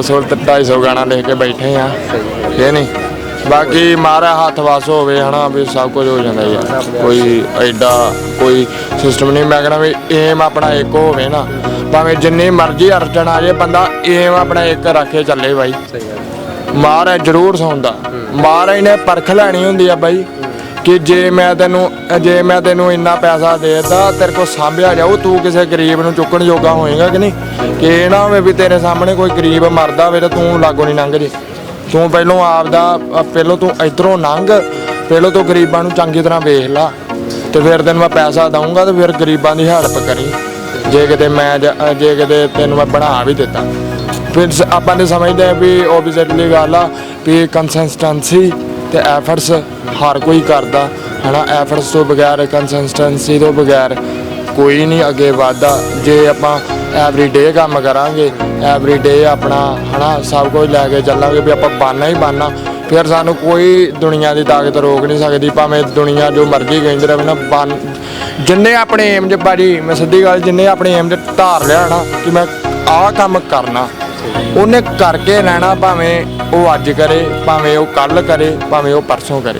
200 ਤੇ 250 ਗਾਣਾ ਲਿਖ ਕੇ ਬੈਠੇ ਆ। ਇਹ ਨਹੀਂ। ਬਾਕੀ ਮਾਰਾ ਹੱਥ ਵਾਸ ਹੋਵੇ ਹਨਾ ਵੀ ਸਭ ਕੁਝ ਹੋ ਜਾਂਦਾ ਯਾਰ ਕੋਈ ਐਡਾ ਕੋਈ ਸਿਸਟਮ ਨਹੀਂ। ਮੈਂ ਕਹਿੰਦਾ ਵੀ ਏਮ ਆਪਣਾ ਇੱਕ ਹੋਵੇ ਨਾ ਭਾਵੇਂ ਜਿੰਨੀ ਮਰਜ਼ੀ ਅਰਜਨ ਆ ਜੇ ਬੰਦਾ ਏਮ ਆਪਣਾ ਇੱਕ ਰੱਖ ਕੇ ਚੱਲੇ ਬਾਈ। ਮਹਾਰਾਜ ਜ਼ਰੂਰ ਸੌਂਦਾ। ਮਹਾਰਾਜ ਨੇ ਪਰਖ ਲੈਣੀ ਹੁੰਦੀ ਆ ਬਾਈ। ਕਿ ਜੇ ਮੈਂ ਤੈਨੂੰ ਜੇ ਮੈਂ ਤੈਨੂੰ ਇੰਨਾ ਪੈਸਾ ਦੇਤਾ ਤੇਰੇ ਕੋਲ ਸਾਂਭਿਆ ਜਾਊ ਤੂੰ ਕਿਸੇ ਗਰੀਬ ਨੂੰ ਚੁੱਕਣ ਜੋਗਾ ਹੋਏਗਾ ਕਿ ਨਹੀਂ? ਕਿ ਇਹ ਨਾ ਹੋਵੇ ਵੀ ਤੇਰੇ ਸਾਹਮਣੇ ਕੋਈ ਗਰੀਬ ਮਰਦਾ ਹੋਵੇ ਤੇ ਤੂੰ ਲਾਗੋਂ ਨਹੀਂ ਲੰਘ ਜੇ ਤੂੰ ਪਹਿਲੋਂ ਆਪਦਾ ਅ, ਪਹਿਲੋਂ ਤੂੰ ਇਧਰੋਂ ਲੰਘ ਪਹਿਲੋਂ ਤੂੰ ਗਰੀਬਾਂ ਨੂੰ ਚੰਗੀ ਤਰ੍ਹਾਂ ਵੇਖ ਲਾ। ਤੇ ਫਿਰ ਤੈਨੂੰ ਮੈਂ ਪੈਸਾ ਦਊਂਗਾ ਤੇ ਫਿਰ ਗਰੀਬਾਂ ਦੀ ਹੈਲਪ ਕਰੀ। ਜੇ ਕਿਤੇ ਮੈਂ ਜ- ਕਿਤੇ ਤੈਨੂੰ ਮੈਂ ਬਣਾ ਵੀ ਦਿੱਤਾ। ਫਿਰ ਆਪਾਂ ਨੇ ਸਮਝਦੇ ਆ ਵੀ ਓਬਵੀਅਸਲੀ ਗੱਲ ਆ ਵੀ ਕੰਸਿਸਟੈਂਸੀ ਤੇ ਐਫਰਟਸ ਹਰ ਕੋਈ ਕਰਦਾ, ਹਨਾ? ਐਫਰਟਸ ਤੋਂ ਬਗੈਰ ਕੰਸਿਸਟੈਂਸੀ ਤੋਂ ਬਗੈਰ ਕੋਈ ਨਹੀਂ ਅੱਗੇ ਵਧਦਾ। ਜੇ ਆਪਾਂ ਐਵਰੀ ਡੇ ਕੰਮ ਕਰਾਂਗੇ ਐਵਰੀ ਡੇ ਆਪਣਾ, ਹਨਾ, ਸਭ ਕੁਝ ਲੈ ਕੇ ਚੱਲਾਂਗੇ ਵੀ ਆਪਾਂ ਬਾਨਾ ਹੀ ਬਾਨਾ, ਫਿਰ ਸਾਨੂੰ ਕੋਈ ਦੁਨੀਆ ਦੀ ਤਾਕਤ ਰੋਕ ਨਹੀਂ ਸਕਦੀ। ਭਾਵੇਂ ਦੁਨੀਆ ਜੋ ਮਰਜ਼ੀ ਕਹਿੰਦੇ ਰਹੇ ਨਾ ਬਨ, ਜਿੰਨੇ ਆਪਣੇ ਏਮ 'ਚ ਬਾਜੀ ਮੈਂ ਸਿੱਧੀ ਗੱਲ, ਜਿੰਨੇ ਆਪਣੇ ਏਮ 'ਚ ਧਾਰ ਲਿਆ ਨਾ ਕਿ ਮੈਂ ਆਹ ਕੰਮ ਕਰਨਾ। ਉਹਨੇ ਕਰਕੇ ਰਹਿਣਾ ਭਾਵੇਂ ਉਹ ਅੱਜ ਕਰੇ, ਭਾਵੇਂ ਉਹ ਕੱਲ ਕਰੇ, ਭਾਵੇਂ ਉਹ ਪਰਸੋਂ ਕਰੇ।